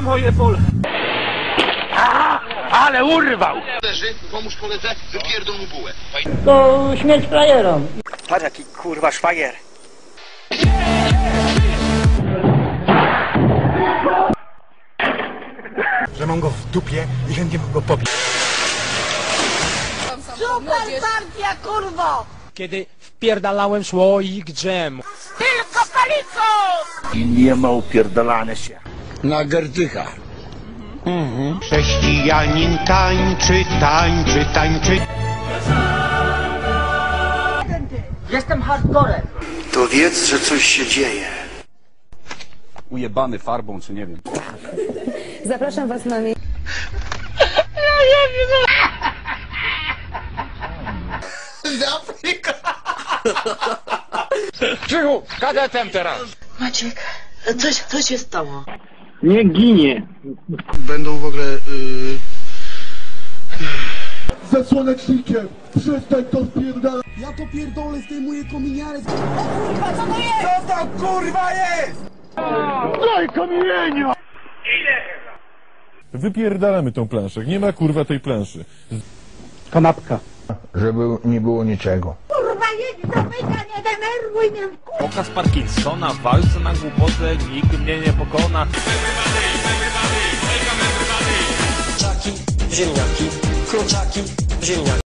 na moje pole. Ale urwał! Leży, pomóż koledze, wypierdol mu bułę. To śmierć frajerom. Patrz jaki kurwa szwagier. że mam go w dupie i chętnie bym go pobił. Super partia, kurwo! kiedy wpierdalałem słoik dżemu. Tylko palicą! I nie ma upierdalania się. Na Gerdycha. Chrześcijanin tańczy, tańczy, tańczy. Jestem hardcorem. To wiedz, że coś się dzieje. ujebany farbą, czy nie wiem. Zapraszam Was na miejsce. Krzychu, kadetem teraz! Maciek, coś, co się stało? Nie ginie. Będą w ogóle... Yy... Ze słonecznikiem! Przestań to wpierdalać! Ja to pierdolę, zdejmuję kominiarę! Co to kurwa jest? Daj kamienia! Wypierdalamy tą planszę. Nie ma kurwa tej planszy. Kanapka. Żeby nie było niczego. Mnie, Pokaz Parkinsona, walce na głupotę, nikt mnie nie pokona. Ziemniaki, kurczaki, ziemniaki.